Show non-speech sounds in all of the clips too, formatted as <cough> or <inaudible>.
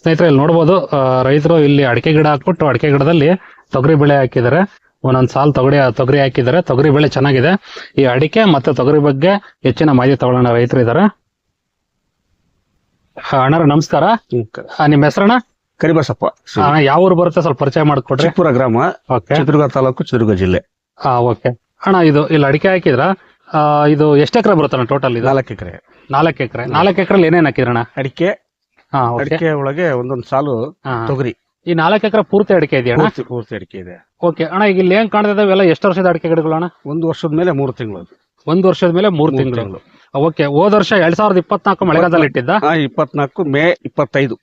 ಸ್ನೇಹಿತರೆ ಇಲ್ಲಿ ನೋಡ್ಬೋದು ರೈತರು ಇಲ್ಲಿ ಅಡಿಕೆ ಗಿಡ ಹಾಕ್ಬಿಟ್ಟು ಅಡಿಕೆ ಗಿಡದಲ್ಲಿ ತೊಗರಿ ಬೆಳೆ ಹಾಕಿದ್ದಾರೆ. ಒಂದೊಂದ್ ಸಾಲ್ ತೊಗರಿ ತೊಗರಿ ಹಾಕಿದ್ದಾರೆ. ತೊಗರಿ ಬೆಳೆ ಚೆನ್ನಾಗಿದೆ. ಈ ಅಡಿಕೆ ಮತ್ತೆ ತೊಗರಿ ಬಗ್ಗೆ ಹೆಚ್ಚಿನ ಮಾಹಿತಿ ತಗೊಳ್ಳೋಣ. ರೈತರು ಇದ್ದಾರೆ. ಅಣ್ಣರ ನಮಸ್ಕಾರ. ನಿಮ್ಮ ಹೆಸರಣ್ಣ? ಕರಿಬಸಪ್ಪ. ಯಾವ ಊರು ಬರುತ್ತೆ? ಸ್ವಲ್ಪ ಪರಿಚಯ ಮಾಡಿಕೊಡ್ರಿ. ಪುರ ಗ್ರಾಮ ಚಿತ್ರದುರ್ಗ ತಾಲೂಕು ಚಿತ್ರದುರ್ಗ ಜಿಲ್ಲೆ. ಹಾ ಓಕೆ. ಅಣ್ಣ ಇದು ಇಲ್ಲಿ ಅಡಿಕೆ ಹಾಕಿದ್ರ? ಇದು ಎಷ್ಟು ಎಕರೆ ಬರುತ್ತಣ್ಣ ಟೋಟಲ್ ಇದು? ನಾಲ್ಕು ಎಕರೆ. ನಾಲ್ಕು ಎಕರೆ. ನಾಲ್ಕು ಎಕರೆ ಏನೇನು ಹಾಕಿದ್ರಣ್ಣ? ಅಡಿಕೆ ಅಡಿಕೆ ಒಳಗೆ ಒಂದೊಂದ್ ಸಾಲು ತೊಗರಿ. ಈ ನಾಲ್ಕು ಎಕರೆ ಪೂರ್ತಿ ಅಡಿಕೆ ಇದೆಯಾ ಪೂರ್ತಿ ಪೂರ್ತಿ ಅಡಿಕೆ ಇದೆ. ಓಕೆ ಅಣ್ಣ ಈಗ ಇಲ್ಲಿ ಏನ್ ಕಾಣ್ತಾ ಇವೆಲ್ಲ ಎಷ್ಟು ವರ್ಷದ ಅಡಿಕೆ ಗಿಡಗಳು ಅಣ್ಣ? ಒಂದು ವರ್ಷದ ಮೇಲೆ ಮೂರು ತಿಂಗಳು ಒಂದ್ ವರ್ಷದ ಮೇಲೆ ಮೂರ್ ತಿಂಗಳು. ಓಕೆ ಹೋದ ವರ್ಷ ಎರಡ್ ಸಾವಿರದ ಇಪ್ಪತ್ನಾಲ್ಕು ಮಳೆಗಾಲದಲ್ಲಿ ಇಟ್ಟಿದ್ದ? ಇಪ್ಪತ್ನಾಲ್ಕು ಮೇ ಇಪ್ಪತ್ತೈದು.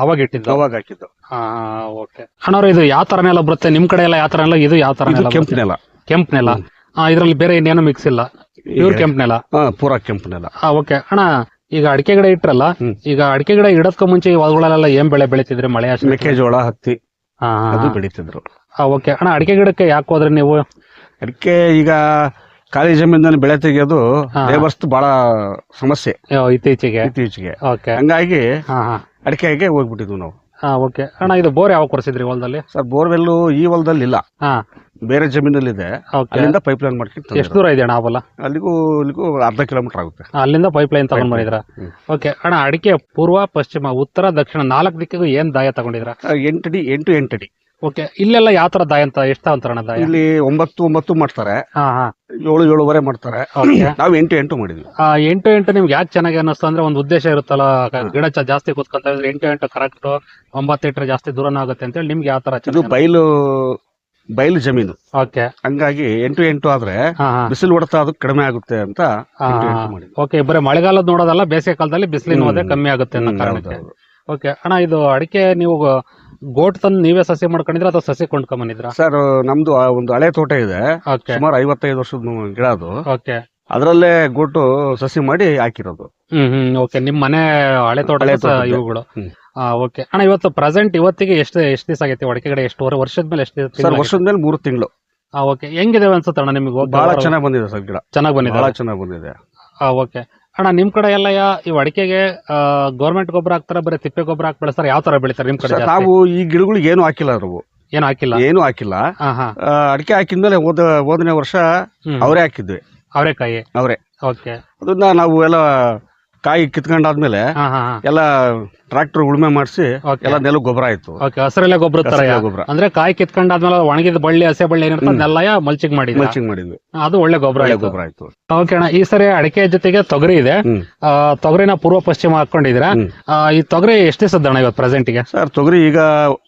ಅವಾಗ ಇಟ್ಟಿದ್ದ. ಅವಾಗ ಹಾಕಿದ್ದು. ಓಕೆ ಅಣ್ಣವ್ರು ಇದು ಯಾವ ತರ ನೆಲ ಬರುತ್ತೆ? ನಿಮ್ ಕಡೆ ಎಲ್ಲ ಯಾವ ತರ ನೆಲ ಇದು ಯಾವ ತರ ಇದು ಕೆಂಪು ನೆಲ. ಕೆಂಪ್ ನೆಲ. ಆ, ಇದ್ರಲ್ಲಿ ಬೇರೆ ಇನ್ನೇನು ಮಿಕ್ಸ್ ಇಲ್ಲ? ಪ್ಯೂರ್ ಕೆಂಪ್ ನೆಲ. ಹಾ ಪೂರಾ ಕೆಂಪು ನೆಲ. ಓಕೆ ಅಣ್ಣ ಈಗ ಅಡಿಕೆ ಗಿಡ ಇಟ್ರಲ್ಲ ಈಗ ಅಡಿಕೆ ಗಿಡ ಇಡೋದ್ಕೂ ಮುಂಚೆ ಈ ಹೊಲಗಳಲ್ಲೆಲ್ಲ ಏನ್ ಬೆಳೆ ಬೆಳಿತಿದ್ರಿ? ಮಳೆ ಆಶ್ರಯ ಮೆಕ್ಕೆಜೋಳ ಹತ್ತಿ ಅದು ಬೆಳೀತಿದ್ರು. ಓಕೆ. ಅಣ್ಣ ಅಡಿಕೆ ಗಿಡಕ್ಕೆ ಯಾಕೆ ಹೋದ್ರಿ ನೀವು? ಅಡಿಕೆ ಈಗ ಖಾಲಿ ಜಮೀನಲ್ಲಿ ಬೆಳೆ ತೆಗೆಯೋದು. ಲೇಬರ್ಸ್ ಬಹಳ ಸಮಸ್ಯೆ. ಇತ್ತೀಚೆಗೆ? ಇತ್ತೀಚೆಗೆ. ಓಕೆ. ಹಂಗಾಗಿ ಹಾ ಹಾ. ಅಡಿಕೆಗೆ ಹೋಗ್ಬಿಟ್ಟಿದ್ವು ನಾವು. ಹಾ ಓಕೆ. ಅಣ್ಣ ಇದು ಬೋರ್ ಯಾವಾಗ ಕೊರ್ಸಿದ್ರಿ ಹೊಲದಲ್ಲಿ? ಸರ್ ಬೋರ್ವೆಲ್ಲು ಈ ಹೊಲದಲ್ಲಿ ಇಲ್ಲ ಹಾ. ಬೇರೆ ಜಮೀನಲ್ಲಿದೆ. ಅಲ್ಲಿಂದ ಪೈಪ್ ಲೈನ್ ಮಾಡ್ಕೊಂಡು ಎಷ್ಟು ದೂರ ಇದೆ ಅಣ್ಣ ಆ ಹೊಲ ಅಲ್ಲಿಗೂ ಇಲ್ಲಿಗೂ ಅರ್ಧ ಕಿಲೋಮೀಟರ್ ಆಗುತ್ತೆ. ಆ, ಅಲ್ಲಿಂದ ಪೈಪ್ ಲೈನ್ ತಗೊಂಡ್ ಬಂದಿದ್ರ ಹ್ಮ್. ಓಕೆ ಅಣ್ಣ ಅಡಿಕೆ ಪೂರ್ವ ಪಶ್ಚಿಮ ಉತ್ತರ ದಕ್ಷಿಣ ನಾಲ್ಕು ದಿಕ್ಕಿಗೂ ಏನ್ ದಾಯ ತಗೊಂಡಿದ್ರ ಆ, ಎಂಟಡಿ ಎಂಟು ಎಂಟಡಿ ಓಕೆ ಇಲ್ಲೆಲ್ಲ ಯಾವ ತರ ದಾಯ ಅಂತ ಎಷ್ಟು ಅಂತಾರ ಅಣ್ಣ ದಾಯ? ಇಲ್ಲಿ ಒಂಬತ್ತು ಒಂಬತ್ತು ಮಾಡ್ತಾರೆ. ಹಾ ಹಾ. ಏಳು ಏಳುವರೆ ಮಾಡ್ತಾರೆ. <clears throat> ನಾವು ಎಂಟು ಎಂಟು ಮಾಡಿದ್ವಿ ಆ, ಎಂಟು ಎಂಟು ನಿಮ್ಗೆ ಯಾಕೆ ಚೆನ್ನಾಗಿ ಅನ್ನಿಸ್ತು ಅಂದ್ರೆ ಒಂದು ಉದ್ದೇಶ ಇರುತ್ತಲ್ಲ ಕ- ಗಿಡ ಚ- ಜಾಸ್ತಿ ಕೂತ್ಕೊಂತ ಇದ್ರೆ ಎಂಟು ಎಂಟು ಕರೆಕ್ಟ್ ಒಂಬತ್ತು ಇಟ್ಟರೆ ಜಾಸ್ತಿ ದೂರನ ಆಗುತ್ತೆ ಅಂತೇಳಿ ನಿಮ್ಗೆ ಯಾವ ತರ ಇದು ಬಯಲು ಬಯಲು ಜಮೀನು. ಓಕೆ. ಹಂಗಾಗಿ ಎಂಟು ಎಂಟು ಆದ್ರೆ ಹಾ ಹಾ. ಬಿಸಿಲು ಹೊಡೆತ ಅದು ಕಡಿಮೆ ಆಗುತ್ತೆ ಅಂತ ಹಾ, ಎಂಟು ಎಂಟು ಮಾಡಿದ್ವಿ ಓಕೆ ಬರೀ ಮಳೆಗಾಲದ ನೋಡೋದಲ್ಲ ಬೇಸಿಗೆ ಕಾಲದಲ್ಲಿ ಬಿಸಿಲಿನ. ಹೋದೆ ಕಮ್ಮಿ ಆಗುತ್ತೆ ಅನ್ನೋ ಹ್ಮ್, ಕಾರಣಕ್ಕೆ. ಓಕೆ ಅಣ್ಣ ಇದು ಅಡಿಕೆ ನೀವು ಗೋಟ್ ತಂದು ನೀವೇ ಸಸಿ ಮಾಡ್ಕೊಂಡಿದ್ರ ಅಥವಾ ಸಸಿ ಕೊಂಡ್ಕೊಂಬಂದಿದ್ರ ಸರ್ ನಮ್ದು ಆ ಒಂದು ಹಳೆ ತೋಟ ಇದೆ. ಓಕೆ. ಸುಮಾರು ಐವತ್ತೈದು ವರ್ಷದ ಗಿಡ ಅದು. ಓಕೆ. ಅದರಲ್ಲೇ ಗೋಟು ಸಸಿ ಮಾಡಿ ಹಾಕಿರೋದು. Hmm hmm okay. ನಿಮ್ ಮನೆ ಹಳೆ ತೋಟ ಹಳೆ ತೋಟದ್ದು. ಇವುಗಳು. ಹ್ಮ್. ಓಕೆ. ಅಣ್ಣ ಇವತ್ತು ಪ್ರೆಸೆಂಟ್ ಇವತ್ತಿಗೆ ಎಷ್ಟು ಎಷ್ಟು ದಿವಸ ಆಗೈತೆ? ಅಡಿಕೆ ಗಿಡ ಎಷ್ಟು ವರೆ- ವರ್ಷದ ಮೇಲೆ ಎಷ್ಟು ಸರ್ ವರ್ಷದ ಮೇಲೆ ಮೂರು ತಿಂಗಳು. ಓಕೆ. ಹೆಂಗಿದೆ ಅನ್ಸುತ್ತೆ ಅಣ್ಣ ನಿಮಗೆ? ಬಹಳ ಚೆನ್ನಾಗಿ ಬಂದಿದೆ ಸರ್ ಗಿಡ. ಚೆನ್ನಾಗಿ ಬಂದಿದೆ ಬಹಳ ಚೆನ್ನಾಗಿ ಬಂದಿದೆ. ಓಕೆ. ಅಣ್ಣ ನಿಮ್ ಕಡೆ ಎಲ್ಲ ಯಾ- ಇವ್ ಅಡಿಕೆಗೆ ಗೌರ್ಮೆಂಟ್ ಗೊಬ್ಬರ ಹಾಕ್ತಾರೆ ಬರೀ ತಿಪ್ಪೆ ಗೊಬ್ಬರ ಹಾಕಿ ಬೆಳೆಸ್ತಾರೆ? ಯಾವ ತರ ಬೆಳಿತಾರೆ ನಿಮ್ ಕಡೆ ನಾವು ಈ ಗಿಡಗಳಿಗೆ ಏನು ಹಾಕಿಲ್ಲ ನಾವು. ಏನು ಹಾಕಿಲ್ಲ? ಏನು ಹಾಕಿಲ್ಲ. ಅಡಿಕೆ ಹಾಕಿದ್ಮೇಲೆ ಹೋದ ಹೋದನೇ ವರ್ಷ. ಅವರೇ ಹಾಕಿದ್ವಿ. ಅವರೆಕಾಯಿ? ಅವರೇ. ಓಕೆ. ಅದನ್ನ ನಾವು ಎಲ್ಲ ಕಾಯಿ ಕಿತ್ಕೊಂಡಾದ್ಮೇಲೆ ಹಾ ಹಾ ಎಲ್ಲ ಟ್ರಾಕ್ಟರ್ ಉಳುಮೆ ಮಾಡಿಸಿ ಎಲ್ಲ ನೆಲ ಗೊಬ್ಬರ ಆಯ್ತು. ಓಕೆ ಹಸಿರೆಲೆ ಗೊಬ್ಬರ ತರ ಹಸಿರೆಲೆ ಗೊಬ್ಬರ. ಅಂದ್ರೆ ಕಾಯಿ ಕಿತ್ಕೊಂಡಾದ್ಮೇಲೆ ಒಣಗಿದ ಬಳ್ಳಿ ಹಸೆ ಬಳ್ಳಿ ಏನಿರ್ತದೆ ಹ್ಮ್. ಅದನ್ನೆಲ್ಲ ಮಲ್ಚಿಂಗ್ ಮಾಡಿದ್ರೆ? ಮಲ್ಚಿಂಗ್ ಮಾಡಿದ್ವಿ. ಅದು ಒಳ್ಳೆ ಗೊಬ್ಬರ ಒಳ್ಳೆ ಗೊಬ್ಬರ ಆಯ್ತು. ಓಕೆ ಅಣ್ಣ ಈ ಸರಿ ಅಡಿಕೆ ಜೊತೆಗೆ ತೊಗರಿ ಇದೆ. ಹ್ಮ್. ಆ, ತೊಗರಿನ ಪೂರ್ವ ಪಶ್ಚಿಮ ಹಾಕೊಂಡಿದ್ರ ಹ್ಮ್. ಈ ತೊಗರಿ ಎಷ್ಟು ದಿವಸದ ಅಣ್ಣ ಇವತ್ತು ಪ್ರೆಸೆಂಟ್ಗೆ ಸರ್ ತೊಗರಿ ಈಗ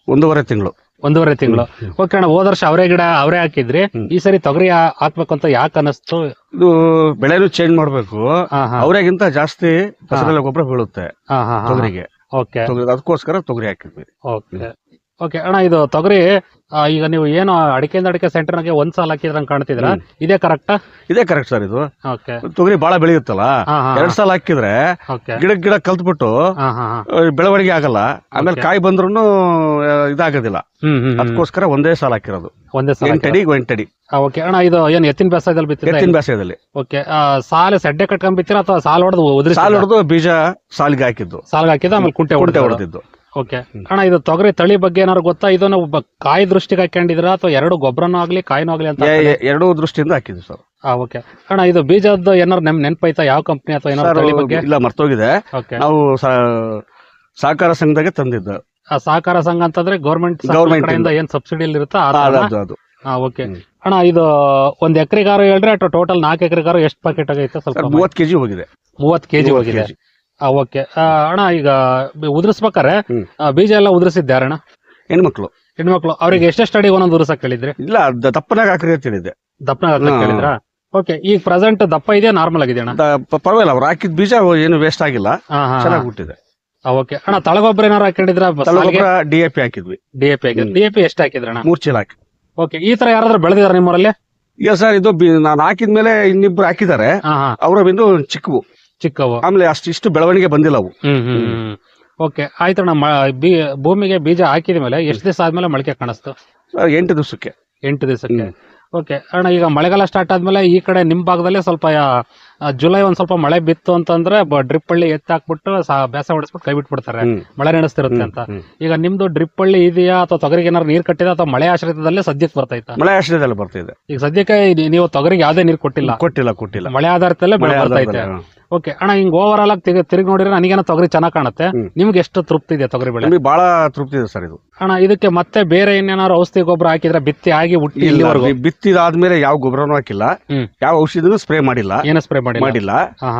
ಒಂದೂವರೆ ತಿಂಗಳು. ಒಂದೂವರೆ ತಿಂಗಳು. ಓಕೆ ಅಣ್ಣ ಹೋದ ವರ್ಷ ಅವರೇ ಗಿಡ ಅವರೇ ಹಾಕಿದ್ರಿ. ಈ ಸರಿ ತೊಗರಿ ಹಾ- ಹಾಕ್ಬೇಕು ಅಂತ ಯಾಕೆ ಅನಿಸ್ತು ಇದು ಬೆಳೆನೂ ಚೇಂಜ್ ಮಾಡ್ಬೇಕು. ಹಾ ಹಾ. ಅವರಿಗಿಂತ ಜಾಸ್ತಿ ಗೊಬ್ಬರ ಬೀಳುತ್ತೆ ಹಾ ಹಾ ಹಾ ತೊಗರಿಗೆ. ಓಕೆ ತೊಗರಿ ಅದಕ್ಕೋಸ್ಕರ ತೊಗರಿ ಹಾಕಿದ್ವಿ. ಓಕೆ ಓಕೆ ಅಣ್ಣ ಇದು ತೊಗರಿ ಆ, ಈಗ ನೀವು ಏನು ಅಡಿಕೆಯಿಂದ ಅಡಿಕೆ ಸೆಂಟರ್ನಾಗೆ ಒಂದ್ ಸಾಲ ಹಾಕಿದ್ರಂಗ್ ಕಾಣ್ತಿದ್ರ. ಇದೇ ಕರೆಕ್ಟಾ ಇದೇ ಕರೆಕ್ಟ್ ಸರ್ ಇದು. ಓಕೆ ತೊಗರಿ ಬಹಳ ಬೆಳೆಯುತ್ತಲ್ಲ? ಹಾ ಹಾ ಎರಡ್ ಸಲ ಹಾಕಿದ್ರೆ ಓಕೆ ಗಿಡ ಗಿಡ ಕಲ್ತ್ಬಿಟ್ಟು ಹಾ ಹಾ ಹಾ. ಆ, ಬೆಳವಣಿಗೆ ಆಗಲ್ಲ. ಆಮೇಲೆ ಕಾಯಿ ಬಂದ್ರು ಇದಾಗೋದಿಲ್ಲ. ಹ್ಮ್ ಹ್ಮ್ ಹ್ಮ್. ಅದಕ್ಕೋಸ್ಕರ ಒಂದೇ ಸಾಲ ಹಾಕಿರೋದು. ಒಂದೇ ಸಾಲ ಎಂಟಡಿ ಎಂಟಡಿ ಓಕೆ ಅಣ್ಣ ಇದು ಏನು ಎತ್ತಿನ ಬೇಸಾಯದಲ್ಲಿ ಬಿತ್ತಿದ್ರೆ ಎತ್ತಿನ ಬೇಸಾಯದಲ್ಲಿ. ಓಕೆ ಸಾಲ ಸಡ್ಡೆ ಕಟ್ಕೊಂಡ್ ಬಿತ್ತೀರಾ ಅಥವಾ ಸಾಲ ಹೊಡೆದು ಉದ್ರಿ ಸಾಲ ಹೊಡೆದು ಬೀಜ ಸಾಲಿಗೆ ಹಾಕಿದ್ದು. ಸಾಲ್ಗೆ ಹಾಕಿದ ಆಮೇಲೆ ಕುಂಟೆ ಕುಂಟೆ ಹೊಡೆದ ಹೊಡೆದಿದ್ದು. ಓಕೆ ಅಣ್ಣ ಇದು ತೊಗರಿ ತಳಿ ಬಗ್ಗೆ ಏನಾದ್ರು ಗೊತ್ತಾ? ಇದನ್ನ ಒಬ್ಬ ಕಾಯಿ ದೃಷ್ಟಿಗೆ ಹಾಕೊಂಡಿದ್ರಾ ಅಥವಾ ಎರಡು ಗೊಬ್ಬರನೂ ಆಗ್ಲಿ ಕಾಯಿನೂ ಆಗ್ಲಿ ಅಂತ ಎರಡೂ ದೃಷ್ಟಿಯಿಂದ ಹಾಕಿದ್ವಿ ಸರ್. ಓಕೆ ಅಣ್ಣ ಇದು ಬೀಜದ ಏನಾರು ನಮ್ ನೆನಪೈತಾ? ಯಾವ ಕಂಪ್ನಿ ಅಥವಾ ಏನಾರು ಸರ್ ತಳಿ ಬಗ್ಗೆ? ಇಲ್ಲ ಮರ್ತೋಗಿದೆ. ಓಕೆ ನಾವು ಸಾ- ಸಹಕಾರ ಸಂಘದಾಗೆ ತಂದಿದ್ದು. ಆ ಸಹಕಾರ ಸಂಘ ಅಂತಂದ್ರೆ ಗೌರ್ಮೆಂಟ್ ಗೌರ್ಮೆಂಟ್ ಕಡೆಯಿಂದ ಏನ್ ಸಬ್ಸಿಡಿ ಇರುತ್ತಾ ಆ, ಅದು ಅದು. ಅದು ಓಕೆ ಹ್ಮ್. ಅಣ್ಣ ಇದು ಒಂದ್ ಎಕರೆಗಾರು ಹೇಳ್ರಿ ಅಥವಾ ಟೋಟಲ್ ನಾಲ್ಕು ಎಕರೆಗಾರು ಎಷ್ಟು ಪ್ಯಾಕೆಟ್ ಆಗೈತೆ? ಸ್ವಲ್ಪ ಸರ್ ಮೂವತ್ತು ಕೆಜಿ ಹೋಗಿದೆ. ಮೂವತ್ತು ಕೆಜಿ ಹೋಗಿದೆ. kg. ಓಕೆ ಅಣ್ಣ ಈಗ ಬಿ- ಉದುರಿಸ್ಬೇಕಾರೆ ಹ್ಮ್. ಆ, ಬೀಜ ಎಲ್ಲ ಉದುರಿಸಿದ್ದೆ ಅಣ್ಣ ಹೆಣ್ಮಕ್ಳು. ಹೆಣ್ಮಕ್ಳು. ಅವ್ರಿಗೆ ಎಷ್ಟೆಷ್ಟು ಅಡಿ ಒಂದೊಂದು ಉದುರ್ಸಕ್ ಕೇಳಿದ್ರಿ ಇಲ್ಲ ದ- ದಪ್ಪನಾಗ ಹಾಕ್ರಿ ಅಂತ ಹೇಳಿದ್ದೆ. ದಪ್ಪನ ಹಾಕಕ್ ಹಾ. ಹೇಳಿದ್ರ? ಓಕೆ ಈಗ ಪ್ರೆಸೆಂಟ್ ದಪ್ಪ ಇದೆಯಾ ನಾರ್ಮಲ್ ಆಗಿದೆ ಅಣ್ಣ? ದ- ಪ- ಪರವಾಗಿಲ್ಲ ಅವ್ರು ಹಾಕಿದ ಬೀಜ ಏನು ವೇಸ್ಟ್ ಆಗಿಲ್ಲ. ಹಾ ಹಾ ಚೆನ್ನಾಗಿ ಹುಟ್ಟಿದೆ. ಓಕೆ ಅಣ್ಣ ತಳಗೊಬ್ಬರ ಏನಾರು ಹಾಕೊಂಡಿದ್ರ? ತಳಗೊಬ್ಬರ ಡಿ ಎ ಪಿ ಹಾಕಿದ್ವಿ. ಡಿ ಎ ಪಿ ಹಾಕಿದ್ರೆ? ಡಿ ಎ ಪಿ ಎಷ್ಟು ಹಾಕಿದ್ರಣ್ಣ ಮೂರ್ ಚೀಲ ಹಾಕಿ. ಓಕೆ ಈ ತರ ಯಾರಾದ್ರೂ ಬೆಳೆದಿದ್ದಾರೆ ನಿಮ್ಮೂರಲ್ಲಿ? ಎಸ್ ಸರ್ ಇದು ಬಿ- ನಾನು ಹಾಕಿದ್ಮೇಲೆ ಇನ್ನಿಬ್ರು ಹಾಕಿದ್ದಾರೆ. ಹಾ ಹಾ. ಅವ್ರ ಇನ್ನು ಚಿಕ್ಕವು. ಚಿಕ್ಕವು. ಆಮೇಲೆ ಅಷ್ಟು ಇಷ್ಟು ಬೆಳವಣಿಗೆ ಬಂದಿಲ್ಲ ಅವು. ಹ್ಮ್ ಹ್ಮ್ ಹ್ಮ್ ಓಕೆ ಆಯ್ತು ಮ- ಬಿ ಭೂಮಿಗೆ ಬೀಜ ಹಾಕಿದ ಮೇಲೆ ಎಷ್ಟು ದಿವಸ ಆದ್ಮೇಲೆ ಮೊಳಕೆ ಕಾಣಿಸ್ತು? ಸರ್, ಎಂಟು ದಿವಸಕ್ಕೆ. ಎಂಟು ದಿವಸಕ್ಕೆ. ಓಕೆ ಅಣ್ಣ ಈಗ ಮಳೆಗಾಲ ಸ್ಟಾರ್ಟ್ ಆದ್ಮೇಲೆ ಈ ಕಡೆ ನಿಮ್ ಭಾಗದಲ್ಲೇ ಸ್ವಲ್ಪ ಯಾ- ಜುಲೈ ಒಂದ್ ಸ್ವಲ್ಪ ಮಳೆ ಬಿತ್ತು ಅಂತಂದ್ರೆ ಡ್ರಿಪ್ ಹಳ್ಳಿ ಎತ್ತಿ ಹಾಕ್ಬಿಟ್ಟು ಸಾ- ಬೇಸ ಹೊಡಿಸ್ಬಿಟ್ಟು ಕೈ ಬಿಟ್ಬಿಡ್ತಾರೆ. ಮಳೆ ನಡೆಸ್ತಿರುತ್ತೆ ಅಂತ. ಈಗ ನಿಮ್ದು ಡ್ರಿಪ್ ಹಳ್ಳಿ ಇದೆಯಾ ಅಥವಾ ತೊಗರಿಗೆ ಏನಾದ್ರು ನೀರ್ ಕಟ್ಟಿದ ಅಥವಾ ಮಳೆ ಆಶ್ರಿತದಲ್ಲೇ ಸದ್ಯಕ್ಕೆ ಬರ್ತೈತೆ? ಮಳೆ ಆಶ್ರಯದಲ್ಲಿ ಬರ್ತಿದೆ. ಈಗ ಸದ್ಯಕ್ಕೆ ನೀವು ತೊಗರಿಗೆ ಯಾವ್ದೇ ನೀರ್ ಕೊಟ್ಟಿಲ್ಲ? ಕೊಟ್ಟಿಲ್ಲ ಕೊಟ್ಟಿಲ್ಲ. ಮಳೆ ಆಧಾರದಲ್ಲೇ ಮಳೆ ಬೆಳೆ ಬರ್ತೈತೆ ಓಕೆ ಅಣ್ಣ ಹಿಂಗ್ ಓವರ್ ಆಲ್ ಆಗಿ ತಿರ್ಗಿ ತಿರುಗಿ ನೋಡಿದ್ರೆ ನನಗೇನೋ ತೊಗರಿ ಚೆನ್ನಾಗ್ ಕಾಣುತ್ತೆ. ನಿಮ್ಗೆ ಎಷ್ಟು ತೃಪ್ತಿ ಇದೆ ತೊಗರಿ ಬೆಳೆ? ನಮಗೆ ಬಹಳ ತೃಪ್ತಿ ಇದೆ ಸರ್ ಇದು. ಅಣ್ಣ ಇದಕ್ಕೆ ಮತ್ತೆ ಬೇರೆ ಇನ್ನೇನಾದ್ರು ಔಷಧಿ ಗೊಬ್ಬರ ಹಾಕಿದ್ರೆ ಬಿತ್ತಿ ಆಗಿ ಹುಟ್ಟಿ ಬಿತ್ತಿದ ಆದ್ಮೇಲೆ ಬಿ- ಬಿತ್ತಿದಾದ್ಮೇಲೆ ಯಾವ ಗೊಬ್ಬರನೂ ಹಾಕಿಲ್ಲ. ಯಾವ ಔಷಧಿನೂ ಸ್ಪ್ರೇ ಮಾಡಿಲ್ಲ. ಏನ ಸ್ಪ್ರೇ ಮಾಡಿಲ್ಲ.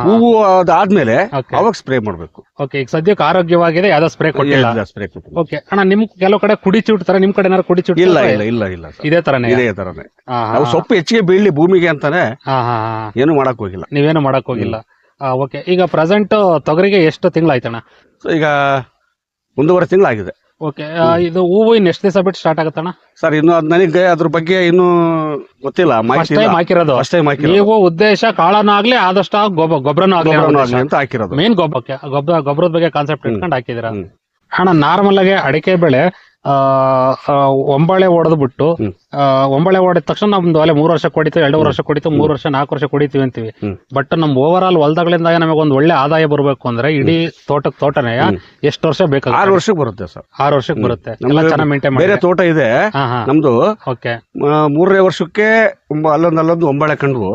ಹೂವು ಅದಾದ್ಮೇಲೆ. ಅವಾಗ ಸ್ಪ್ರೇ ಮಾಡ್ಬೇಕು. ಓಕೆ ಈಗ ಸದ್ಯಕ್ಕೆ ಆರೋಗ್ಯವಾಗಿದೆ ಯಾವ್ದೋ ಸ್ಪ್ರೇ ಕೊಟ್ಟಿಲ್ಲ. ಸ್ಪ್ರೇ ಓಕೆ ಅಣ್ಣ ನಿಮ್ ಕೆಲವು ಕಡೆ ಕುಡಿ ತರ ನಿಮ್ ಕಡೆ ಏನಾದ್ರು ಕುಡಿ ಚೂಟ್ ಇಲ್ಲ ಇಲ್ಲ ಇಲ್ಲ ಇಲ್ಲ. ಇದೇ ತರನೇ? ಇದೇ ತರನೇ. ನಾವು ಸೊಪ್ಪು ಹೆಚ್ಚಿಗೆ ಬೀಳಲಿ ಭೂಮಿಗೆ ಅಂತಾನೆ. ಏನು ಮಾಡಕ್ ಹೋಗಿಲ್ಲ. ನೀವೇನು ಮಾಡಕ್ ಹೋಗಿಲ್ಲ. ಓಕೆ ಈಗ ಪ್ರೆಸೆಂಟ್ ತೊಗರಿಗೆ ಎಷ್ಟು ತಿಂಗಳಾಯ್ತಣ್ಣ? ಈಗ ಒಂದೂವರೆ ತಿಂಗಳಾಗಿದೆ. ಓಕೆ ಇದು ಹೂವು ಇನ್ ಎಷ್ಟು ದಿವಸ ಬಿಟ್ಟು ಸ್ಟಾರ್ಟ್ ಆಗುತ್ತಣ್ಣ? ಸರ್ ಇನ್ನು ಅದ್ ನನಗೆ ಅದ್ರ ಬಗ್ಗೆ ಇನ್ನು ಗೊತ್ತಿಲ್ಲ ಫಸ್ಟ್ ಮಾಹಿತಿ ಟೈಮ್ ಹಾಕಿರೋದು. ಫಸ್ಟ್ ಟೈಮ್ ಹಾಕಿರೋದು. ನೀವು ಉದ್ದೇಶ ಕಾಳನಾಗ್ಲಿ ಆದಷ್ಟು ಗೊಬ್ಬ ಗೊಬ್ಬರನೂ ಆಗ್ಲಿ ಅಂತ ಹಾಕಿರೋದು. ಮೇನ್ ಗೊಬ್ಬರಕ್ಕೆ ಗೊಬ್ಬರ ಗೊಬ್ಬರದ ಬಗ್ಗೆ ಕಾನ್ಸೆಪ್ಟ್ ಇಟ್ಕೊಂಡು ಹಾಕಿದಿರ ಹ್ಮ್. ಅಣ್ಣ ನಾರ್ಮಲ್ ಆಗಿ ಅಡಿಕೆ ಬೆಳೆ ಒಂಬಳೆ ಹೊಡೆದು ಬಿಟ್ಟು ಒಂಬಳೆ ಹೊಡೆದ ತಕ್ಷಣ ನಮ್ದು ಅಲ್ಲೇ ಮೂರು ವರ್ಷ ಕೊಡಿತು ಎರಡು ವರ್ಷ ಕೊಡಿತು ಮೂರು ವರ್ಷ ನಾಲ್ಕು ವರ್ಷ ಕೊಡಿತೀವಿ ಅಂತೀವಿ. ಬಟ್ ನಮ್ ಓವರ್ ಆಲ್ ಹೊಲದಗಳಿಂದ ನಮಗೆ ಒಂದು ಒಳ್ಳೆ ಆದಾಯ ಬರಬೇಕು ಅಂದ್ರೆ ಇಡೀ ತೋಟಕ್ ತೋಟನೇ ಎಷ್ಟು ವರ್ಷ ಆರು ಬೇಕಾಗುತ್ತೆ ವರ್ಷಕ್ಕೆ ಬರುತ್ತೆ ಸರ್. ಆರು ವರ್ಷಕ್ಕೆ ಬರುತ್ತೆ. ಎಲ್ಲ ಚೆನ್ನಾಗಿ ಮೇಂಟೈನ್ ಬೇರೆ ತೋಟ ಇದೆ. ನಮ್ದು ಓಕೆ. ಮೂರನೇ ವರ್ಷಕ್ಕೆ ತುಂಬಾ ಅಲ್ಲೊಂದು ಅಲ್ಲೊಂದು ಒಂಬಳೆ ಕಂಡ್ವು.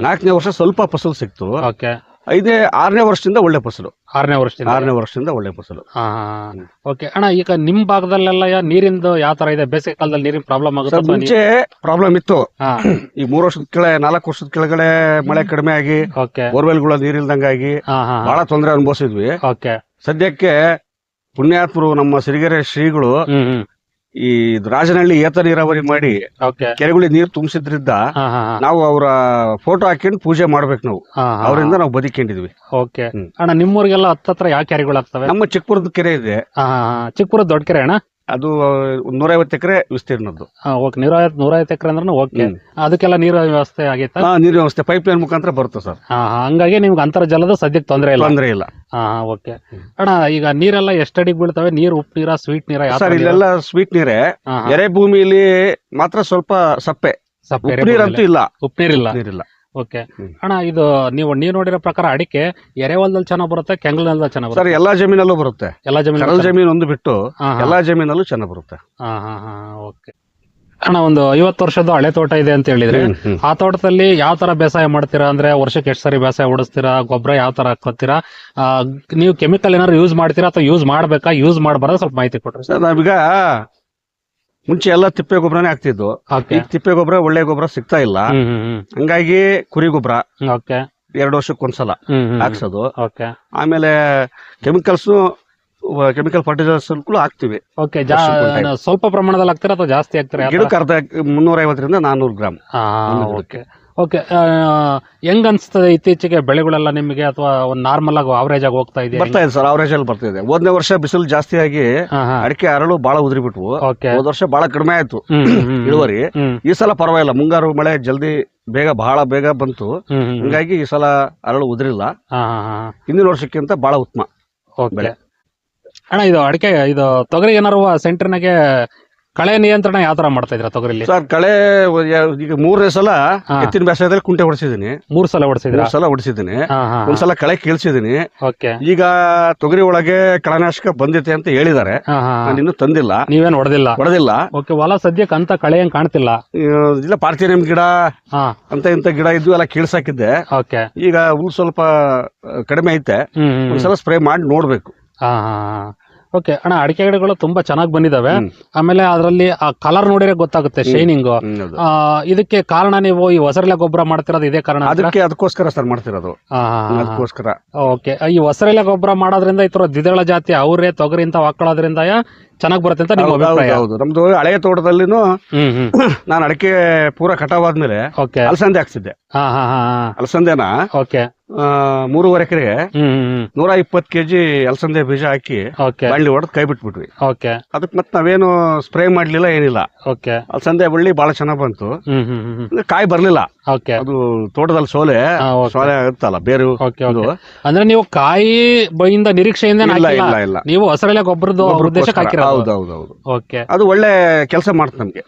ನಾಲ್ಕನೇ ವರ್ಷ ಸ್ವಲ್ಪ ಫಸಲ್ ಸಿಕ್ತು. ಓಕೆ. ಐದೇ ಆರನೇ ವರ್ಷದಿಂದ ಒಳ್ಳೆ ಫಸಲು. ಆರನೇ ವರ್ಷದಿಂದ? ಆರನೇ ವರ್ಷದಿಂದ ಒಳ್ಳೆ ಫಸಲು. ಹಾ ಓಕೆ ಅಣ್ಣ ಈಗ ನಿಮ್ ಭಾಗದಲ್ಲೆಲ್ಲ ಯಾ- ನೀರಿಂದು ಯಾವ ತರ ಇದೆ? ಬೇಸಿಗೆ ಕಾಲದಲ್ಲಿ ನೀರಿನ ಪ್ರಾಬ್ಲಮ್ ಆಗುತ್ತೆ ಸರ್ ಅಥವಾ ನೀ- ಮುಂಚೆ ಪ್ರಾಬ್ಲಮ್ ಇತ್ತು. ಹಾ. ಈ ಮೂರು ವರ್ಷದ ಕೆಳಗೆ ನಾಲ್ಕು ವರ್ಷದ ಕೆಳಗಡೆ ಮಳೆ ಕಡಿಮೆ ಆಗಿ ಓಕೆ ಬೋರ್ವೆಲ್ಗಳ ನೀರಿಲ್ದಂಗಾಗಿ ಹಾ ಹಾ ಬಹಳ ತೊಂದರೆ ಅನುಭವಿಸಿದ್ವಿ. ಓಕೆ ಸದ್ಯಕ್ಕೆ ಪುಣ್ಯಾತ್ಮರು ನಮ್ಮ ಸಿರಿಗೆರೆ ಶ್ರೀಗಳು ಹ್ಮ್ ಹ್ಮ್. ಈ ರಾಜನಹಳ್ಳಿ ಏತ ನೀರಾವರಿ ಮಾಡಿ ಕೆರೆಗಳಿಗೆ ನೀರು ತುಂಬಿಸಿದ್ರಿಂದ ನಾವು ಅವರ ಫೋಟೋ ಹಾಕೊಂಡು ಪೂಜೆ ಮಾಡ್ಬೇಕು ನಾವು. ಅವರಿಂದ ನಾವು ಬದುಕೊಂಡಿದ್ವಿ ಓಕೆ. ಅಣ್ಣ ನಿಮ್ಮೂರಿಗೆಲ್ಲ ಹತ್ತತ್ರ ಯಾವ ಕೆರೆಗಳು ಆಗ್ತವೆ ನಮ್ಮ ಚಿಕ್ಕಪುರದ ಕೆರೆ ಇದೆ. ಚಿಕ್ಕಪುರದ ದೊಡ್ಡ ಕೆರೆ ಅಣ್ಣ? ಅದು ಒಂದ್ ನೂರೈವತ್ತು ಎಕರೆ ವಿಸ್ತೀರ್ಣದ್ದು. ಹಾ ಓಕೆ. ನೂರೈವತ್ತು ನೂರೈವತ್ತು ಎಕರೆ ಅಂದ್ರೆ ಓಕೆ. ಹ್ಮ್. ಅದಕ್ಕೆಲ್ಲ ನೀರಿನ ವ್ಯವಸ್ಥೆ ಆಗೈತಾ? ಹಾ ನೀರಿನ ವ್ಯವಸ್ಥೆ. ಪೈಪ್ ಲೈನ್ ಮುಖಾಂತರ ಬರುತ್ತೆ ಸರ್. ಹಾ ಹಾ. ಹಂಗಾಗಿ ನಿಮ್ಗೆ ಅಂತರ್ಜಲದ ಸದ್ಯಕ್ಕೆ ತೊಂದರೆ ಇಲ್ಲ. ತೊಂದರೆ ಇಲ್ಲ. ಹಾ ಓಕೆ. ಅಣ್ಣ ಈಗ ನೀರೆಲ್ಲ ಎಷ್ಟಡಿ ಬೀಳ್ತವೆ? ನೀರು ಉಪ್ಪು ನೀರ ಸ್ವೀಟ್ ನೀರ? ಯಾವ ಸರ್ ನೀರು? ಇಲ್ಲೆಲ್ಲ ಸ್ವೀಟ್ ನೀರೇ. ಎರೆ ಭೂಮಿಲಿ ಮಾತ್ರ ಸ್ವಲ್ಪ ಸಪ್ಪೆ. ಸಪ್ಪೆ ಉಪ್ಪು. ನೀರಂತೂ ಇಲ್ಲ. ಉಪ್ಪು ನೀರಿಲ್ಲ. ನೀರಿಲ್ಲ. ಓಕೆ. ಅಣ್ಣ ಇದು ನೀವು ನೀವ್ ನೋಡಿರೋ ಪ್ರಕಾರ ಅಡಿಕೆ ಎರೆಹೊಲದಲ್ಲಿ ಚೆನ್ನಾಗಿ ಬರುತ್ತೆ ಕೆಂಗಲ್ ನೆಲದಲ್ಲಿ ಚೆನ್ನಾಗಿ ಸರ್ ಬರುತ್ತೆ? ಎಲ್ಲಾ ಜಮೀನಲ್ಲೂ ಬರುತ್ತೆ. ಎಲ್ಲಾ ಜಮೀನು ಕಡಲ್ ಜಮೀನು ಒಂದು ಬಿಟ್ಟು ಹಾ, ಹಾ. ಎಲ್ಲಾ ಜಮೀನಲ್ಲೂ ಚೆನ್ನಾಗಿ ಬರುತ್ತೆ. ಹಾ ಹಾ ಹಾ ಓಕೆ. ಅಣ್ಣ ಒಂದು ಐವತ್ತು ವರ್ಷದ ಹಳೆ ತೋಟ ಇದೆ ಅಂತ ಹೇಳಿದ್ರೆ ಹ್ಮ್, ಹ್ಮ್. ಆ ತೋಟದಲ್ಲಿ ಯಾವ ತರ ಬೇಸಾಯ ಮಾಡ್ತೀರಾ ಅಂದ್ರೆ ವರ್ಷಕ್ಕೆ ಎಷ್ಟು ಸರಿ ಬೇಸಾಯ ಓಡಿಸ್ತೀರಾ ಗೊಬ್ಬರ ಯಾವ ತರ ಹಾಕೋತೀರಾ ಆ, ನೀವು ಕೆಮಿಕಲ್ ಏನಾದ್ರು ಯೂಸ್ ಮಾಡ್ತೀರಾ ಅಥವಾ ಯೂಸ್ ಮಾಡ್ಬೇಕಾ? ಯೂಸ್ ಮಾಡಬಾರ್ದು ಸ್ವಲ್ಪ ಮಾಹಿತಿ ಕೊಡ್ರಿ. ಸರ್ ನಾವೀಗ ಮುಂಚೆ ಎಲ್ಲ ತಿಪ್ಪೆ ಗೊಬ್ಬರನೇ ಆಗ್ತಿದ್ದು ಓಕೆ ಈಗ ತಿಪ್ಪೆ ಗೊಬ್ಬರ ಒಳ್ಳೆ ಗೊಬ್ಬರ ಸಿಗ್ತಾ ಇಲ್ಲ. ಹಂಗಾಗಿ ಕುರಿ ಗೊಬ್ಬರ ಎರಡು ವರ್ಷಕ್ಕೊಂದ್ಸಲ ಹಾಕ್ಸೋದು. ಆಮೇಲೆ ಕೆಮಿಕಲ್ಸ್ ಕೆಮಿಕಲ್ ಫರ್ಟಿಲೈಸರ್ಸ್ ಹಾಕ್ತಿವಿ. ವರ್ಷಕ್ಕೆ one time. ಸ್ವಲ್ಪ ಪ್ರಮಾಣದಲ್ಲಿ ಹಾಕ್ತಾರೆ ಅಥವಾ ಜಾಸ್ತಿ ಹಾಕ್ತಾರೆ? ಗಿಡಕ್ಕೆ ಅರ್ಧ ಮುನ್ನೂರ ಐವತ್ತರಿಂದ ನಾನ್ನೂರು ಗ್ರಾಮ್ ಓಕೆ. ಓಕೆ ಹೆಂಗ್ ಅನ್ಸ್ತದೆ ಇತ್ತೀಚೆಗೆ ಬೆಳೆಗಳೆಲ್ಲ ನಿಮಗೆ? ಅಥವಾ ಒಂದು ನಾರ್ಮಲ್ ಆಗಿ ಅವರೇಜ್ ಆಗಿ ಹೋಗ್ತಾ ಇದೆ ಬರ್ತಾ ಇದೆ ಸರ್ ಅವರೇಜ್ ಅಲ್ಲಿ ಬರ್ತಾ ಇದೆ. ಹೋದನೇ ವರ್ಷ ಬಿಸಿಲು ಜಾಸ್ತಿ ಆಗಿ ಅಡಿಕೆ ಅರಳು ಬಹಳ ಉದುರಿ ಬಿಟ್ವು ಹೋದ ವರ್ಷ ಬಹಳ ಕಡಿಮೆ ಆಯ್ತು ಇಳುವರಿ. ಈ ಸಲ ಪರವಾಗಿಲ್ಲ ಮುಂಗಾರು ಮಳೆ ಜಲ್ದಿ ಬೇಗ ಬಹಳ ಬೇಗ ಬಂತು. ಹಂಗಾಗಿ ಈ ಸಲ ಅರಳು ಉದುರಿಲ್ಲ. ಹಿಂದಿನ ವರ್ಷಕ್ಕಿಂತ ಬಹಳ ಉತ್ತಮ ಬೆಳೆ. ಅಣ್ಣ ಇದು ಅಡಿಕೆ ಇದು ತೊಗರಿ ಏನಾರು ಸೆಂಟರ್ನಾಗೆ ಕಳೆ ನಿಯಂತ್ರಣ ಯಾವ ತರ ಮಾಡ್ತಾ ಇದ್ರ ತೊಗರಿಲಿ? ಸರ್ ಕಳೆ ಈಗ ಮೂರನೇ ಸಲ ಹೆಚ್ಚಿನ ಎತ್ತಿನ ಬೇಸಾಯದಲ್ಲಿ ಕುಂಟೆ ಹೊಡಿಸಿದೀನಿ ಮೂರ್ ಸಲ ಹೊಡ್ಸಿದ್ರ ಸಲ ಹೊಡಿಸಿದೀನಿ ಒಂದ್ಸಲ ಕಳೆ ಕೀಳ್ಸಿದೀನಿ ಈಗ ತೊಗರಿ ಒಳಗೆ ಕಳೆನಾಶಕ ಬಂದಿದೆ ಅಂತ ಹೇಳಿದ್ದಾರೆ. ಹಾ ಹಾ ನಾನು ಇನ್ನೂ ತಂದಿಲ್ಲ. ನೀವೇನ್ ಹೊಡೆದಿಲ್ಲ? ಹೊಡೆದಿಲ್ಲ. ಓಕೆ ಹೊಲ ಸದ್ಯಕ್ಕೆ ಅಂತ ಕಳೆ ಏನ್ ಕಾಣ್ತಿಲ್ಲ? ಇಲ್ಲ ಪಾರ್ಥಿನಿಯಂ ಗಿಡ ಅಂತ ಇಂತ ಗಿಡ ಇದ್ದು ಎಲ್ಲ ಕೀಳ್ಸಾಕಿದ್ದೆ. ಈಗ ಹುಲ್ ಸ್ವಲ್ಪ ಕಡಿಮೆ ಐತೆ. ಒಂದ್ಸಲ ಸ್ಪ್ರೇ ಮಾಡಿ ನೋಡ್ಬೇಕು. ಹಾ. ಓಕೆ ಅಣ್ಣ ಅಡಿಕೆ ಗಿಡಗಳು ತುಂಬಾ ಚೆನ್ನಾಗಿ ಬಂದಿದಾವೆ. ಆಮೇಲೆ ಅದರಲ್ಲಿ ಆ ಕಲರ್ ನೋಡಿದ್ರೆ ಗೊತ್ತಾಗುತ್ತೆ ಶೈನಿಂಗ್. ಇದಕ್ಕೆ ಕಾರಣ ನೀವು ಈ ಹೊಸರೆಲೆ ಗೊಬ್ಬರ ಮಾಡ್ತಿರೋದು ಇದೇ ಕಾರಣ ಅದಕ್ಕೆ ಅದಕ್ಕೋಸ್ಕರ ಸರ್ ಮಾಡ್ತಿರೋದು. ಅದಕ್ಕೋಸ್ಕರ. ಓಕೆ ಈ ಹೊಸರೆಲೆ ಗೊಬ್ಬರ ಮಾಡೋದ್ರಿಂದ ಈ ತರ ದ್ವಿದಳ ಜಾತಿ ಅವರೇ ತೊಗರಿ ಅಂತ ಹಾಕೊಳ್ಳೋದ್ರಿಂದ ಚೆನ್ನಾಗಿ ಬರುತ್ತೆ ಅಂತ ನಿಮ್ಮ ಹೌದು, ಅಭಿಪ್ರಾಯ. ಹೌದು. ನಮ್ದು ಹಳೆಯ ತೋಟದಲ್ಲಿನೂ ನಾನು ಅಡಿಕೆ ಪೂರ ಕಟಾವ್ ಆದ್ಮೇಲೆ ಅಲಸಂದೆ ಹಾಕ್ಸಿದ್ದೆ. ಹಾ ಹಾ ಹಾ ಅಲಸಂದೆನ ಓಕೆ ಮೂರುವರೆ ಎಕರೆಗೆ ನೂರ ಇಪ್ಪತ್ತು ಕೆಜಿ ಅಲಸಂದೆ ಬೀಜ ಹಾಕಿ ಬಳ್ಳಿ ಹೊಡೆದ್ ಕೈ ಬಿಟ್ಬಿಟ್ವಿ. ಅದಕ್ಕೆ ಮತ್ತೆ ನಾವೇನು ಸ್ಪ್ರೇ ಮಾಡ್ಲಿಲ್ಲ ಏನಿಲ್ಲ. ಅಲಸಂದೆ ಬಳ್ಳಿ ಬಹಳ ಚೆನ್ನಾಗ್ ಬಂತು. ಕಾಯಿ ಬರ್ಲಿಲ್ಲ. ಅದು ತೋಟದಲ್ಲಿ ಸೋಲೆ. ಸೋಲೆ ಇರುತ್ತಲ್ಲ ಬೇರು ಅಂದ್ರೆ ನೀವು ಕಾಯಿ ಬೈಯಿಂದ ನಿರೀಕ್ಷೆಯಿಂದ ಇಲ್ಲ ಇಲ್ಲ ಇಲ್ಲ. ನೀವು ಹೊಸರೆಲೆ ಗೊಬ್ಬರದ ಉದ್ದೇಶಕ್ಕೆ. ಹಾಕಿರೋದು. ಹೌದು ಹೌದು ಹೌದು ಓಕೆ. ಅದು ಒಳ್ಳೆ ಕೆಲಸ ಮಾಡ್ತು ನಮ್ಗೆ.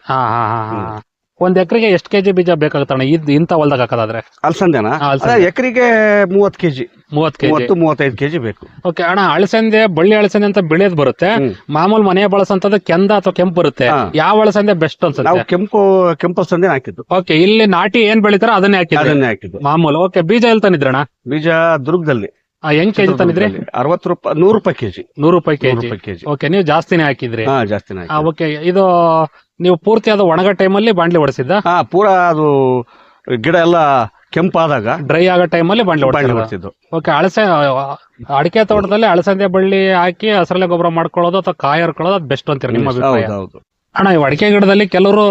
ಒಂದ್ ಎಕರೆಗೆ ಎಷ್ಟು ಕೆಜಿ ಬೀಜ ಬೇಕಾಗುತ್ತಣ್ಣ ಇದ್ ಇಂತ ಹೊಲ್ದಾಗ ಹಾಕೋದಾದ್ರೆ? ಅಲ್ಸಂದೆನಾ ಹಾ, ಅಲಸಂದೆ. ಎಕರೆಗೆ ಮೂವತ್ತು ಕೆಜಿ. ಮೂವತ್ ಕೆಜಿ. ಮೂವತ್ತು ಮೂವತ್ತೈದು ಕೆಜಿ ಬೇಕು. ಓಕೆ ಅಣ್ಣ ಅಳಸಂದೆ ಬಳ್ಳಿ ಅಳಸಂದೆ ಅಂತ ಬೆಳೆಯೋದ್ ಬರುತ್ತೆ. ಮಾಮೂಲಿ ಮನೆ ಬಳಸಂತದ್ದು ಕೆಂದ ಅಥವಾ ಕೆಂಪು ಬರುತ್ತೆ. ಹಾ. ಯಾವ ಅಳಸಂದೆ ಬೆಸ್ಟ್ ನಾವು ಅನ್ಸುತ್ತೆ ಕೆಂಪು ಕೆಂಪು ಸಂದೆ ಹಾಕಿದ್ದು. ಓಕೆ ಇಲ್ಲಿ ನಾಟಿ ಏನ್ ಬೆಳಿತಾರ ಅದನ್ನೇ ಹಾಕಿದ್ರೆ ಅದನ್ನೇ ಹಾಕಿದ್ದು. ಮಾಮೂಲು. ಓಕೆ ಬೀಜ ಎಲ್ಲಿ ಅಣ್ಣ? ಬೀಜ ದುರ್ಗದಲ್ಲಿ. ಹೆಂಗ್ ಕೆಜಿ ತಂದಿದ್ರಿ? ಅರವತ್ತು ರೂಪಾಯಿ ನೂರು ರೂಪಾಯಿ ಕೆಜಿ. ನೂರು ರೂಪಾಯಿ ನೂರು ಕೆಜಿ. ರೂಪಾಯಿ ಕೆಜಿ. ಓಕೆ ನೀವು ಜಾಸ್ತಿನೇ ಹಾಕಿದ್ರಿ. ಹಾ ಓಕೆ ಇದು ನೀವು ಪೂರ್ತಿ ಅದು ಒಣಗ ಟೈಮಲ್ಲಿ ಬಾಂಡ್ಲಿ ಹೊಡೆಸಿದ್ದ ಹಾ ಪೂರಾ ಅದು ಗಿಡ ಎಲ್ಲ ಕೆಂಪಾದಾಗ ಡ್ರೈ ಆಗೋ ಟೈಮಲ್ಲಿ ಬಾಂಡ್ಲಿ ಹೊಡೆಸಿದ್ದು ಹೊಡ್ತಿದ್ದು ಓಕೆ ಅಳಸೆ ಅಡಿಕೆ ತೋಟದಲ್ಲಿ ಅಳಸಂದೆ ಬಳ್ಳಿ ಹಾಕಿ ಹಸರಲೆ ಗೊಬ್ಬರ ಮಾಡ್ಕೊಳ್ಳೋದು ಅಥವಾ ಕಾಯಿ ಹರ್ಕೊಳ್ಳೋದು ಅದು ಬೆಸ್ಟ್ ಅಂತೀರಿ ನಿಮ್ಮ ಅಭಿಪ್ರಾಯ? ಅಣ್ಣ ಈ ಅಡಿಕೆ ಗಿಡದಲ್ಲಿ ಕೆಲವರು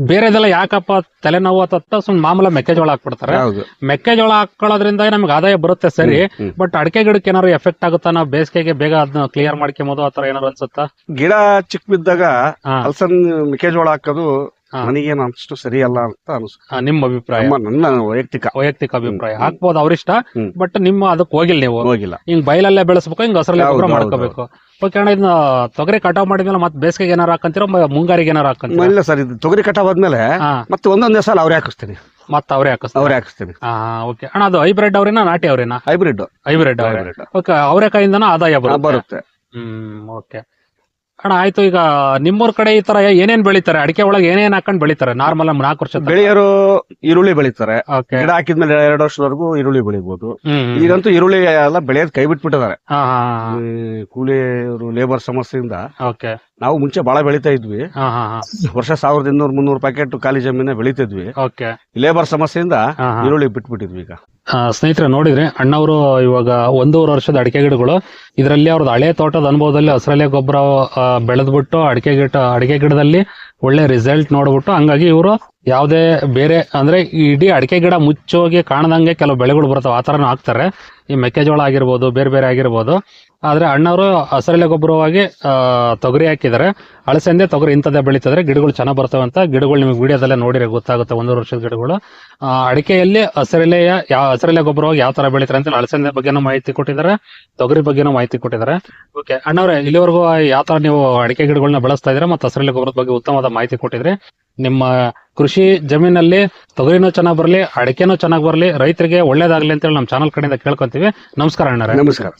ಬೇರೆದೆಲ್ಲ ಯಾಕಪ್ಪ ತಲೆನೋವು ಅಥವಾ ಸುಮ್ ಮಾಮೂಲ ಮೆಕ್ಕೆಜೋಳ ಹಾಕ್ಬಿಡ್ತಾರೆ. ಹೌದು. ಮೆಕ್ಕೆಜೋಳ ಹಾಕೊಳ್ಳೋದ್ರಿಂದ ನಮ್ಗೆ ಆದಾಯ ಬರುತ್ತೆ ಸರಿ ಬಟ್ ಅಡಕೆ ಗಿಡಕ್ಕೆ ಏನಾದ್ರು ಎಫೆಕ್ಟ್ ಆಗುತ್ತಾ? ನಾವು ಬೇಸಿಗೆಗೆ ಬೇಗ ಅದನ್ನ ಕ್ಲಿಯರ್ ಮಾಡ್ಕೊಂಬೋದು ಆತರ ಏನಾದ್ರು ಅನ್ಸುತ್ತಾ? ಗಿಡ ಚಿಕ್ಕ ಬಿದ್ದಾಗ ಅಲ್ಸನ್ ಮೆಕ್ಕೆಜೋಳ ಹಾಕೋದು. ನನಗೇನು ಅಷ್ಟು ಸರಿ ಅಲ್ಲ ಅಂತ ಅನಿಸ್ ನಿಮ್ಮ ಅಭಿಪ್ರಾಯ. ನಮ್ಮ ನನ್ನ ವೈಯಕ್ತಿಕ. ವೈಯಕ್ತಿಕ ಅಭಿಪ್ರಾಯ. ಹಾಕ್ಬೋದು ಅವ್ರಿಷ್ಟ. ಹ್ಮ್. ಬಟ್ ನಿಮ್ಮ ಅದಕ್ಕೆ ಹೋಗಿಲ್ಲ ನೀವು. ಹೋಗಿಲ್ಲ. ಹಿಂಗ್ ಬಯಲಲ್ಲೇ ಬೆಳೆಸ್ಬೇಕು ಹಿಂಗ್ ಹಸರಲ್ಲೇ ಹೌದು, ಗೊಬ್ಬರ ಹೌದು, ಮಾಡ್ಕೋಬೇಕು. ಓಕೆ ಅಣ್ಣ ಇದನ್ನ ತೊಗರಿ ಕಟಾವ್ ಮಾಡಿದ್ಮೇಲೆ ಮತ್ತೆ ಬೇಸಿಗೆಗೆ ಏನಾರ ಹಾಕಂತೀರೋ ಮ- ಮುಂಗಾರಿಗೆ ಏನಾರ ಹಾಕಂತೀರೋ? ಇಲ್ಲ ಸರ್ ಇದು ತೊಗರಿ ಕಟಾವ್ ಆದ್ಮೇಲೆ ಹಾ. ಮತ್ತೆ ಒಂದೊಂದೇ ಸಲ ಅವ್ರೇ ಹಾಕಿಸ್ತೀನಿ. ಮತ್ತೆ ಅವ್ರೇ ಹಾಕಿಸ್ತಾರೆ? ಅವ್ರೇ ಹಾಕಿಸ್ತೀನಿ. ಹಾ ಓಕೆ. ಅಣ್ಣ ಅದು ಹೈಬ್ರಿಡ್ ಅವ್ರೇನ ನಾಟಿ ಅವ್ರೇನ? ಹೈಬ್ರಿಡ್. ಹೈಬ್ರಿಡ್ ಅವ್ರೆ. ಹೈಬ್ರಿಡ್. ಓಕೆ ಅವರೆಕಾಯಿಂದನೂ ಆದಾಯ ಬರುತ್ತೆ? ಬರುತ್ತೆ. ಹ್ಮ್ ಓಕೆ. ಅಣ್ಣ ಆಯ್ತು ಈಗ ನಿಮ್ಮೂರ್ ಕಡೆ ಈ ತರ ಏನೇನ್ ಬೆಳಿತಾರೆ? ಅಡಿಕೆ ಒಳಗೆ ಏನೇನ್ ಹಾಕೊಂಡ್ ಬೆಳಿತಾರೆ? ನಾರ್ಮಲ್ ನಾಲ್ಕು ವರ್ಷ ಬೆಳೆಯರು ಈರುಳ್ಳಿ ಬೆಳಿತಾರೆ. ಓಕೆ. ಗಿಡ ಹಾಕಿದ್ಮೇಲೆ ಎರಡು ವರ್ಷದವರೆಗೂ ಈರುಳ್ಳಿ ಬೆಳಿಬಹುದು ಈಗಂತೂ ಈರುಳ್ಳಿ ಎಲ್ಲ ಬೆಳೆಯದ್ ಕೈ ಬಿಟ್ಬಿಟ್ಟಿದ್ದಾರೆ. ಕೂಲಿ ಲೇಬರ್ ಸಮಸ್ಯೆಯಿಂದ ಓಕೆ. ನಾವು ಮುಂಚೆ ಬಹಳ ಬೆಳಿತಾ ಇದ್ವಿ. ವರ್ಷ ಸಾವಿರದ ಇನ್ನೂರ್ ಮುನ್ನೂರು ಪ್ಯಾಕೆಟ್ ಖಾಲಿ ಜಮೀನ ಬೆಳಿತಿದ್ವಿ ಲೇಬರ್ ಸಮಸ್ಯೆಯಿಂದ ಈರುಳ್ಳಿ ಬಿಟ್ಬಿಟ್ಟಿದ್ವಿ ಈಗ. ಸ್ನೇಹಿತರೆ ನೋಡಿದ್ರೆ ಅಣ್ಣವರು ಇವಾಗ ಒಂದೂವರೆ ವರ್ಷದ ಅಡಿಕೆ ಗಿಡಗಳು, ಇದರಲ್ಲಿ ಅವ್ರದ್ದು ಹಳೆ ತೋಟದ ಅನುಭವದಲ್ಲಿ ಹಸರಲೆ ಗೊಬ್ಬರ ಬೆಳೆದ್ಬಿಟ್ಟು ಅಡಿಕೆ ಗಿಡ, ಅಡಿಕೆ ಗಿಡದಲ್ಲಿ ಒಳ್ಳೆ ರಿಸಲ್ಟ್ ನೋಡ್ಬಿಟ್ಟು ಹಂಗಾಗಿ ಇವರು ಯಾವುದೇ ಬೇರೆ, ಅಂದ್ರೆ ಇಡೀ ಅಡಿಕೆ ಗಿಡ ಮುಚ್ಚೋಗಿ ಕಾಣದಂಗೆ ಕೆಲವು ಬೆಳೆಗಳು ಬರ್ತವೆ ಆ ಥರನೂ ಹಾಕ್ತಾರೆ ಈ ಮೆಕ್ಕೆಜೋಳ ಆಗಿರ್ಬೋದು, ಬೇರೆ ಬೇರೆ ಆಗಿರ್ಬೋದು. ಆದರೆ ಅಣ್ಣವರು ಹಸರಲೆ ಗೊಬ್ಬರವಾಗಿ ತೊಗರಿ ಹಾಕಿದ್ದಾರೆ. ಅಳಸಂದೆ ತೊಗರಿ ಇಂಥದ್ದೇ ಬೆಳೀತಿದ್ರೆ ಗಿಡಗಳು ಚೆನ್ನಾಗಿ ಬರ್ತವೆ ಅಂತ ಗಿಡಗಳು ನಿಮಗೆ ವಿಡಿಯೋದಲ್ಲೇ ನೋಡಿರೋ ಗೊತ್ತಾಗುತ್ತೆ, ಒಂದೂವರೆ ವರ್ಷದ ಗಿಡಗಳು. ಅಡಿಕೆಯಲ್ಲಿ ಹಸಿರೆಲೆಯ ಯಾವ ಹಸಿರೆಲೆ ಗೊಬ್ಬರವಾಗಿ ಯಾವ ತರ ಬೆಳೀತಾರೆ ಅಂತ ಅಳಸಂದೆ ಬಗ್ಗೆನೂ ಮಾಹಿತಿ ಕೊಟ್ಟಿದ್ದಾರೆ, ತೊಗರಿ ಬಗ್ಗೆನೂ ಮಾಹಿತಿ ಕೊಟ್ಟಿದ್ದಾರೆ. ಓಕೆ, ಅಣ್ಣವ್ರೆ, ಇಲ್ಲಿವರೆಗೂ ಯಾವ ತರ ನೀವು ಅಡಿಕೆ ಗಿಡಗಳನ್ನ ಬಳಸ್ತಾ ಇದ್ದೀರಾ ಮತ್ತು ಹಸಿರೆಲೆ ಗೊಬ್ಬರದ ಬಗ್ಗೆ ಉತ್ತಮವಾದ ಮಾಹಿತಿ ಕೊಟ್ಟಿದ್ರೆ? ನಿಮ್ಮ ಕೃಷಿ ಜಮೀನಲ್ಲಿ ತೊಗರಿನೂ ಚೆನ್ನಾಗಿ ಬರಲಿ, ಅಡಿಕೆನೂ ಚೆನ್ನಾಗಿ ಬರಲಿ, ರೈತರಿಗೆ ಒಳ್ಳೇದಾಗ್ಲಿ ಅಂತೇಳಿ ನಮ್ಮ ಚಾನಲ್ ಕಡೆಯಿಂದ ಕೇಳ್ಕೊಂತೀವಿ. ನಮಸ್ಕಾರ ಅಣ್ಣ ನಮಸ್ಕಾರ.